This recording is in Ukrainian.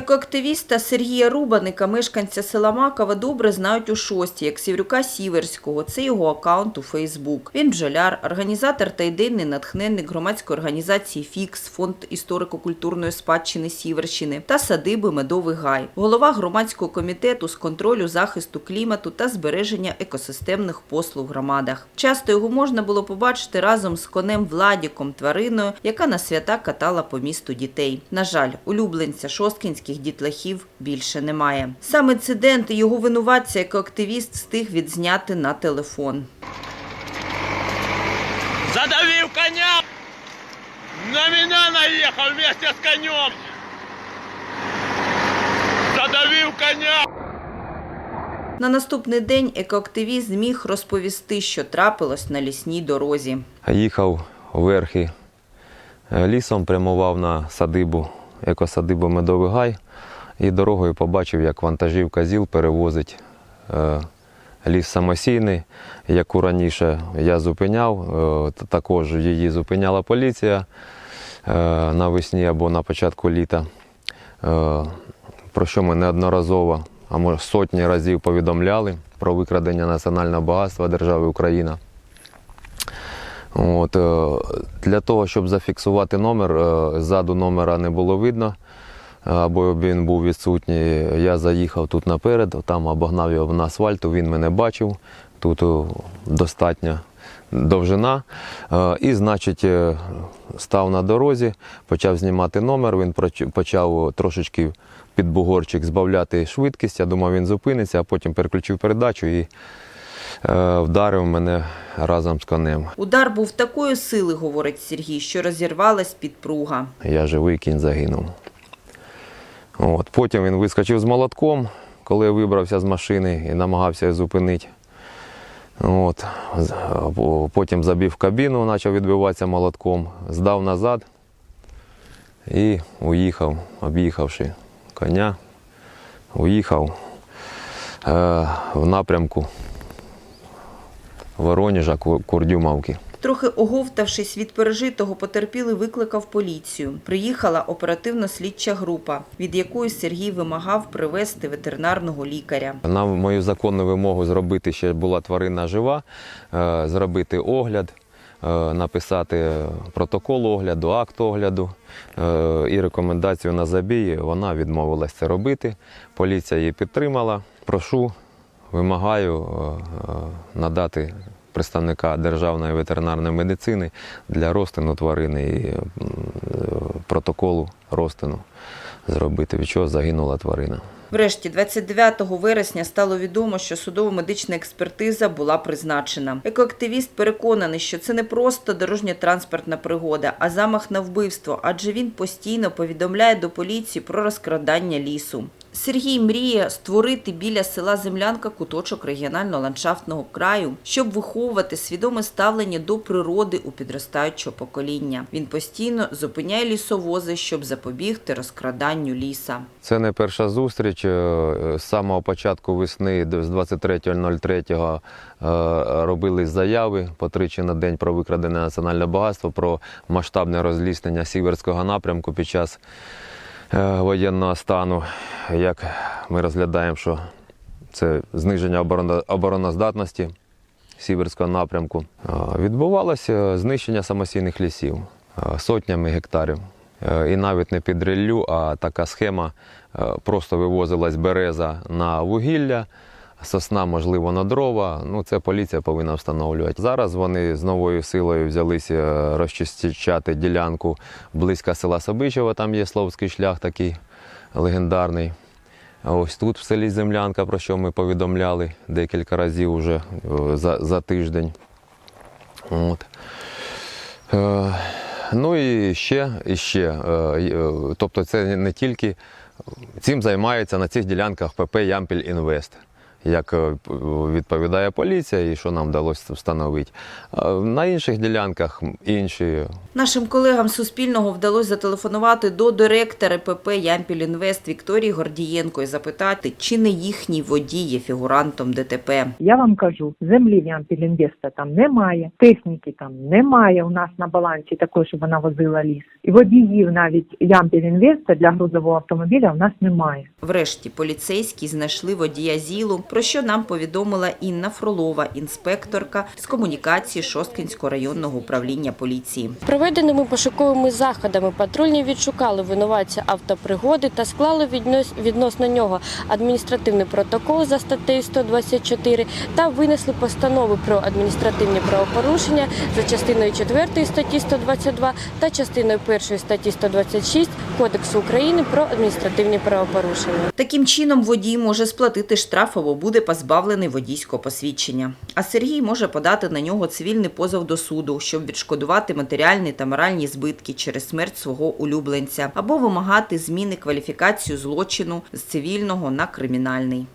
Екоактивіста Сергія Рубаника, мешканця села Макова, добре знають у шості, як Сіврюка Сіверського. Це його аккаунт у Фейсбук. Він бджоляр, організатор та ідейний натхненник громадської організації «Фікс», фонд історико-культурної спадщини Сіверщини та садиби Медовий Гай, голова громадського комітету з контролю захисту клімату та збереження екосистемних послуг в громадах. Часто його можна було побачити разом з конем Владіком, твариною, яка на свята катала по місту дітей. На жаль, улюбленця шосткінських дітлахів більше немає. Сам інцидент і його винуватця екоактивіст встиг відзняти на телефон. Задавил коня! На меня наехал вместе с конем! Задавил коня! На наступний день екоактивіст зміг розповісти, що трапилось на лісній дорозі. Їхав верхи лісом, прямував на садибу, екосадибу Медовий Гай і дорогою побачив, як вантажівка ЗІЛ перевозить е, ліс самосійний, яку раніше я зупиняв. Е, також її зупиняла поліція е, навесні або на початку літа. Про що ми неодноразово, а може сотні разів повідомляли про викрадення національного багатства держави Україна. От, е, для того, щоб зафіксувати номер, е, ззаду номера не було видно, е, або він був відсутній. Я заїхав тут наперед, там обогнав його на асфальту, він мене бачив. Тут достатня довжина. І, значить, став на дорозі, почав знімати номер, він почав трошечки під бугорчик збавляти швидкість. Я думав, він зупиниться, а потім переключив передачу і вдарив мене разом з конем. Удар був такої сили, говорить Сергій, що розірвалась підпруга. Я живий кінь загинув. От. Потім він вискочив з молотком, коли я вибрався з машини і намагався зупинити. От. Потім забіг в кабіну, почав відбиватися молотком, здав назад і уїхав, об'їхавши коня, уїхав е, в напрямку Воронежа, Ку- Курдюмовки. Трохи оговтавшись від пережитого, потерпілий викликав поліцію. Приїхала оперативно-слідча група, від якої Сергій вимагав привезти ветеринарного лікаря. На мою законну вимогу зробити ще була тварина жива, е, зробити огляд, е, написати протокол огляду, акт огляду е, і рекомендацію на забій. Вона відмовилась це робити. Поліція її підтримала. Прошу, вимагаю е, е, надати представника державної ветеринарної медицини для розтину тварини і е, протоколу розтину зробити, від чого загинула тварина. Врешті, 29 вересня стало відомо, що судово-медична експертиза була призначена. Екоактивіст переконаний, що це не просто дорожньо-транспортна пригода, а замах на вбивство, адже він постійно повідомляє до поліції про розкрадання лісу. Сергій мріє створити біля села Землянка куточок регіонально-ландшафтного краю, щоб виховувати свідоме ставлення до природи у підростаючого покоління. Він постійно зупиняє лісовози, щоб запобігти розкраданню ліса. Це не перша зустріч. Е, З самого початку весни, з 23.03 е, робились заяви по тричі на день про викрадене національне багатство, про масштабне розліснення сіверського напрямку під час воєнного стану. Як ми розглядаємо, що це зниження обороноздатності сіверського напрямку. Е, Відбувалося знищення самосійних лісів е, сотнями гектарів. Е, І навіть не під ріллю, а така схема е, просто вивозилась береза на вугілля, сосна, можливо, на дрова. Ну, це поліція повинна встановлювати. Зараз вони з новою силою взялися розчищати ділянку близько села Собичево, там є Словський шлях такий легендарний. Ось тут в селі Землянка, про що ми повідомляли декілька разів вже е, за, за тиждень. От. Е, ну і ще, і ще. е, тобто це не тільки цим займається на цих ділянках ПП Ямпіль Інвест. Як е, відповідає поліція і що нам вдалося встановити. На інших ділянках інші Нашим колегам Суспільного вдалося зателефонувати до директора ПП «Ямпіль Інвест» Вікторії Гордієнко і запитати, чи не їхній водій є фігурантом ДТП. Я вам кажу, землі в Ямпілінвеста там немає, техніки там немає у нас на балансі такої, щоб вона возила ліс. І водіїв навіть Ямпілінвеста для грузового автомобіля у нас немає. Врешті поліцейські знайшли водія ЗІЛу, про що нам повідомила Інна Фролова, інспекторка з комунікації Шосткинського районного управління поліції. Проведеними пошуковими заходами патрульні відшукали винуватця автопригоди та склали віднос- відносно нього адміністративний протокол за статтею 124 та винесли постанови про адміністративні правопорушення за частиною 4 статті 122 та частиною 1 статті 126 Кодексу України про адміністративні правопорушення. Таким чином водій може сплатити штраф або буде позбавлений водійського посвідчення. А Сергій може подати на нього цивільний позов до суду, щоб відшкодувати матеріальні та моральні збитки через смерть свого улюбленця, або вимагати зміни кваліфікацію злочину з цивільного на кримінальний.